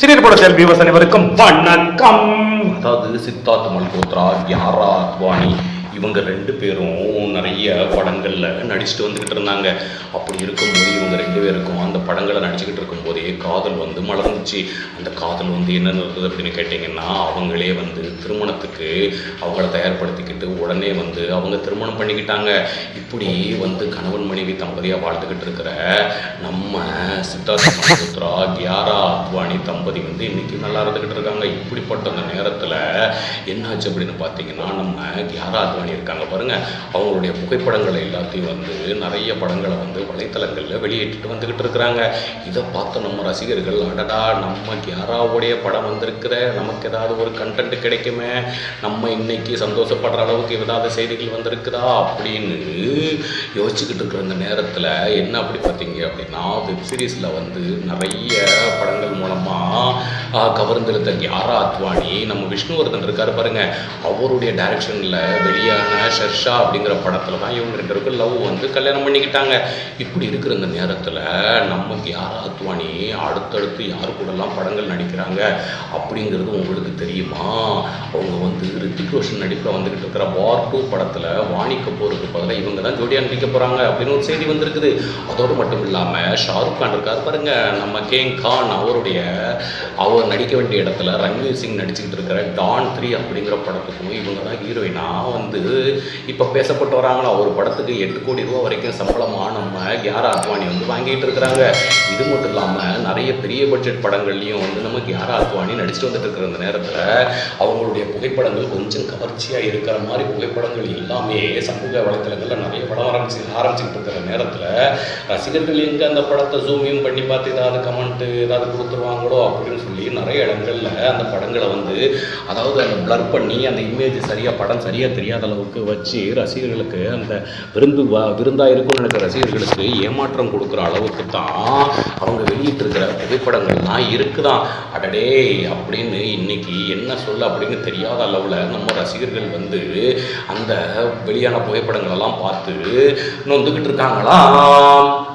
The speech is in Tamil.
சிறிய படத்தில் வியூவர்ஸ் அனைவருக்கும் வணக்கம். அதாவது சித்தார்த் மல்கோத்ரா யாரா அத்வானி இவங்க ரெண்டு பேரும் நிறைய படங்களில் நடிச்சுட்டு வந்துக்கிட்டு இருந்தாங்க. அப்படி இருக்கும்போது இவங்க ரெண்டு பேருக்கும் அந்த படங்களை நடிச்சுக்கிட்டு இருக்கும்போதே காதல் வந்து மலர்ந்துச்சு. அந்த காதல் வந்து என்ன நடந்தது அப்படின்னு கேட்டிங்கன்னா அவங்களே வந்து திருமணத்துக்கு அவங்கள தயார்படுத்திக்கிட்டு உடனே வந்து அவங்க திருமணம் பண்ணிக்கிட்டாங்க. இப்படி வந்து கணவன் மனைவி தம்பதியாக வாழ்ந்துக்கிட்டு இருக்கிற நம்ம சித்தார்த்த மல்கோத்ரா கியாரா அத்வானி தம் தம்பதி வந்து இன்னைக்கு நல்லா இருந்துக்கிட்டு இருக்காங்க. இப்படிப்பட்ட அந்த நேரத்தில் என்னாச்சு அப்படின்னு பார்த்தீங்கன்னா நம்ம கியாரா அத்வானி இருக்காங்க பாருங்க. அவங்களுடைய புகைப்படங்களை எல்லாத்தையும் வந்து நிறைய படங்களை வந்து வலைத்தளங்களில் வெளியிட்டுட்டு வந்துக்கிட்டு இருக்கிறாங்க. இதை பார்த்த நம்ம ரசிகர்கள் அடடா நம்ம கியாராவுடைய படம் வந்திருக்கிற நமக்கு ஏதாவது ஒரு கண்டென்ட் கிடைக்குமே? நம்ம இன்னைக்கு சந்தோஷப்படுற அளவுக்கு ஏதாவது செய்திகள் வந்திருக்குதா? அப்படின்னு யோசிச்சுக்கிட்டு இருக்கிற இந்த நேரத்தில் என்ன அப்படி பார்த்தீங்க அப்படின்னா வெப் சீரிஸில் வந்து நிறைய படங்கள் மூலமாக கவர்ந்தெழுத்த யாரா அத்வானி நம்ம விஷ்ணுவர்தன் இருக்கார் பாருங்க. அவருடைய டைரக்ஷனில் வெளியான ஷெர்ஷா அப்படிங்கிற படத்தில் தான் இவங்க ரெண்டு பேருக்கும் லவ் வந்து கல்யாணம் பண்ணிக்கிட்டாங்க. இப்படி இருக்கிற இந்த நேரத்தில் நம்ம யாரா அத்வானி அடுத்தடுத்து யார் கூடலாம் படங்கள் நடிக்கிறாங்க அப்படிங்கிறது உங்களுக்கு தெரியுமா? அவங்க வந்து ரித்திக் ரோஷன் நடிப்பில் வந்துக்கிட்டு இருக்கிற வார் டூ படத்தில் வாணி கபூருக்கு பதிலாக இவங்க தான் ஜோடியாக நடிக்க போகிறாங்க அப்படின்னு ஒரு செய்தி வந்திருக்குது. அதோடு மட்டும் இல்லாமல் ஷாருக் கான் இருக்கார் பாருங்க. நம்ம கேங் கான் அவருடைய அவர் நடிக்க வேண்டிய இடத்துல ரன்வீர் சிங் நடிச்சுக்கிட்டு இருக்கிற டான் த்ரீ அப்படிங்கிற படத்துக்கும் இவங்க தான் ஹீரோயினாக வந்து இப்போ பேசப்பட்டு வராங்களா? ஒரு படத்துக்கு எட்டு கோடி ரூபா வரைக்கும் சம்பளமாக நம்ம கியாரா அத்வானி வந்து வாங்கிட்டு இருக்கிறாங்க. இது மட்டும் இல்லாமல் நிறைய பெரிய பட்ஜெட் படங்கள்லையும் வந்து நம்ம கியாரா அத்வானி நடிச்சுட்டு வந்துட்டு இருக்கிற இந்த நேரத்தில் அவங்களுடைய புகைப்படங்கள் கொஞ்சம் கவர்ச்சியாக இருக்கிற மாதிரி புகைப்படங்கள் எல்லாமே சமூக வலைத்தளங்களில் நிறைய படம் ஆரம்பிச்சு ஆரம்பிச்சுட்டு இருக்கிற நேரத்தில் ரசிகர்கள் எங்கே அந்த படத்தை ஜூமியும் பண்ணி பார்த்து ஏதாவது கமெண்ட்டு ஏதாவது கொடுத்துருவாங்களோ அப்படின்னு சொல்லி நிறைய இடங்களில் அந்த படங்களை வந்து அதாவது அந்த பிளர் பண்ணி அந்த இமேஜ் சரியாக படம் சரியாக தெரியாத அளவுக்கு வச்சு ரசிகர்களுக்கு அந்த விருந்து வ- விருந்தாக இருக்கும்னு நினைக்கிற ரசிகர்களுக்கு ஏமாற்றம் கொடுக்குற அளவுக்கு தான் அவங்க வெளியிட்டிருக்கிற புகைப்படங்கள்லாம் இருக்குதான் அடடே அப்படின்னு இன்னைக்கு என்ன சொல்ல அப்படின்னு தெரியாத அளவில் நம்ம ரசிகர்கள் வந்து அந்த வெளியான புகைப்படங்களெல்லாம் பார்த்து நொந்துகிட்டு இருக்காங்களாம்.